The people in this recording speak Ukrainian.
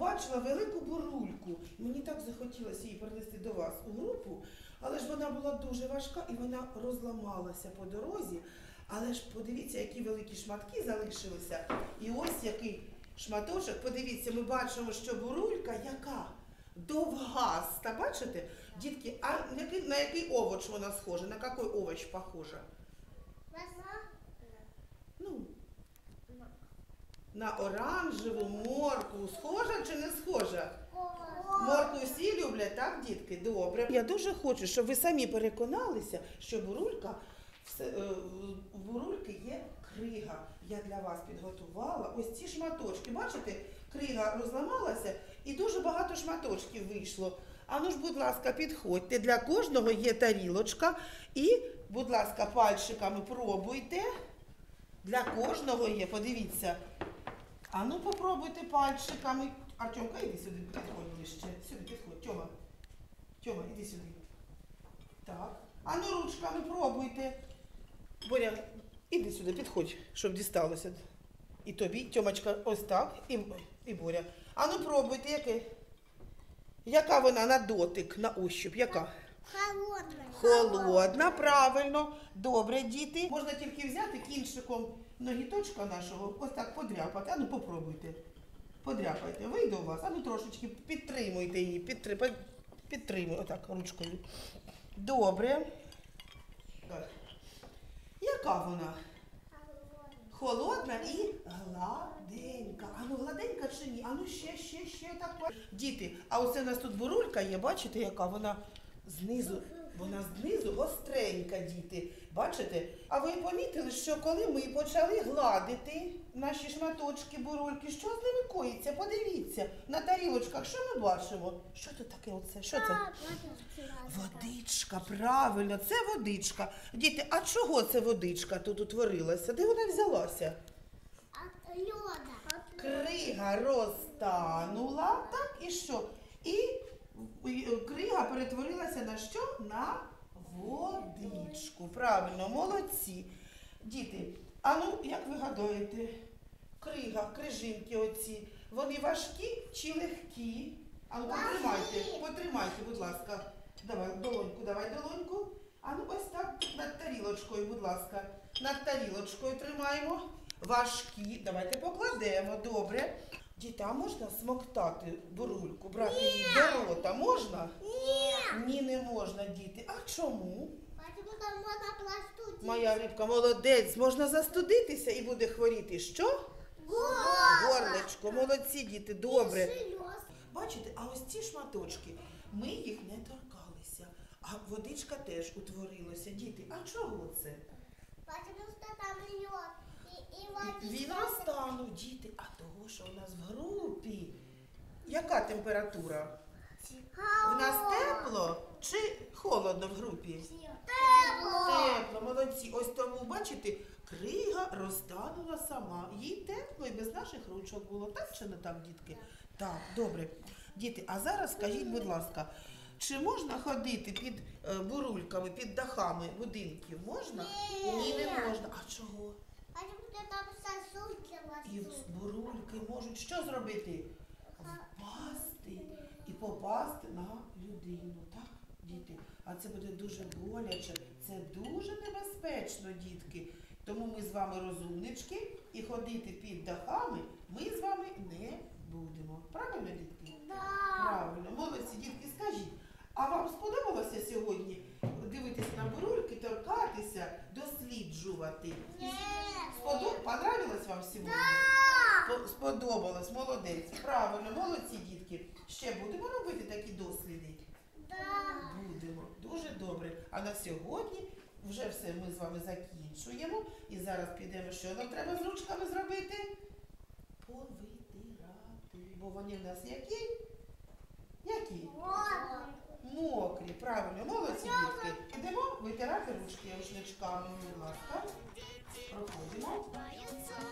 побачила велику бурульку. Мені так захотілося її принести до вас у групу, але ж вона була дуже важка і вона розламалася по дорозі. Але ж подивіться, які великі шматки залишилися. І ось який шматочок. Подивіться, ми бачимо, що бурулька яка довгаста. Бачите? Дітки, а на який, овоч вона схожа? На який овоч похожа? Ну, на оранжеву моркву. Схожа чи не схожа? Моркву всі люблять, так, дітки? Добре. Я дуже хочу, щоб ви самі переконалися, що бурулька е, в бурульки є крига. Я для вас підготувала ось ці шматочки. Бачите, крига розламалася і дуже багато шматочків вийшло. А ну ж, будь ласка, підходьте. Для кожного є тарілочка. І, будь ласка, пальчиками пробуйте. Для кожного є, подивіться. А ну попробуйте пальчиками. Артемка, іди сюди, підходь ближче. Сюди підходь. Тьома. Тьома, іди сюди. Так. А ну ручками пробуйте. Боря, іди сюди, підходь, щоб дісталося. І тобі, Тьомочка, ось так, і, і Боря. А ну пробуйте, яке? Яка вона на дотик, на ощуп? Яка? Холодная. Холодна, правильно. Добре, діти. Можна тільки взяти кінчиком ногіточка нашого, ось так подряпати. А ну попробуйте. Подряпайте. Вийде у вас, а ну трошечки підтримуйте її. Підтри... під- Підтримуй, отак, ручкою. Добре. Так. Яка вона? Холодна і гладенька. А ну гладенька чи ні? А ну ще, ще, ще так. Діти, а оце у нас тут бурулька є, бачите, яка вона знизу, вона знизу гостренька, діти. Бачите? А ви помітили, що коли ми почали гладити наші шматочки бурульки, що з ними коїться? Подивіться, на тарілочках, що ми бачимо? Що тут таке оце? Що це? Водичка, правильно, це водичка. Діти, а чого це водичка тут утворилася? Де вона взялася? Льода. Крига розтанула, так, і що? І крига перетворилася на що? На водичку. Правильно, молодці. Діти, а ну, як ви гадаєте, крига, крижинки оці, вони важкі чи легкі? А ну потримайте, потримайте, будь ласка. Давай, долоньку, давай долоньку. А ну ось так над тарілочкою, будь ласка. Над тарілочкою тримаємо. Важкі. Давайте покладемо, добре. Діти, а можна смоктати бурульку, брати її до рота? Можна? Нет. Ні, не можна, діти. А чому? Потому что можно пластуть. Моя рибка молодець, можна застудитися і буде хворіти. Що? Горлечко, молодці, діти, добре. Бачите, а ось ці шматочки, ми їх не торкалися. А водичка теж утворилася. Діти, а чого це? Что там. И, и водичка. Він розтанув, діти, а що у нас в групі. Яка температура? У нас тепло чи холодно в групі? Тепло. Тепло, молодці. Ось тому, бачите, крига розтанула сама. Їй тепло і без наших ручок було. Так чи не так, дітки? Так, добре. Діти, а зараз скажіть, будь ласка, чи можна ходити під е, бурульками, під дахами будинків? Можна? Ні. не можна. А чого? Потому что там сосульки І растут. бурульки можуть що зробити? Впасти і попасти на людину. Так, діти? А це буде дуже боляче, це дуже небезпечно, дітки. Тому ми з вами розумнички і ходити під дахами ми з вами не будемо. Правильно, дітки? Да. Правильно, молодці, дітки, скажіть. А вам сподобалося сьогодні дивитися на бурульки, торкатися, досліджувати? Понравилось вам сьогодні? Спо- Сподобалось, молодець. Правильно, молодці дітки. Ще будемо робити такі досліди? Да. Будемо. Дуже добре. А на сьогодні вже все ми з вами закінчуємо. І зараз підемо, що нам треба з ручками зробити? Повитирати. Бо вони в нас які? Які? Мокрі, правильно, молодці дітки. Ідемо витирати ручки рушничками, будь ласка. Argument.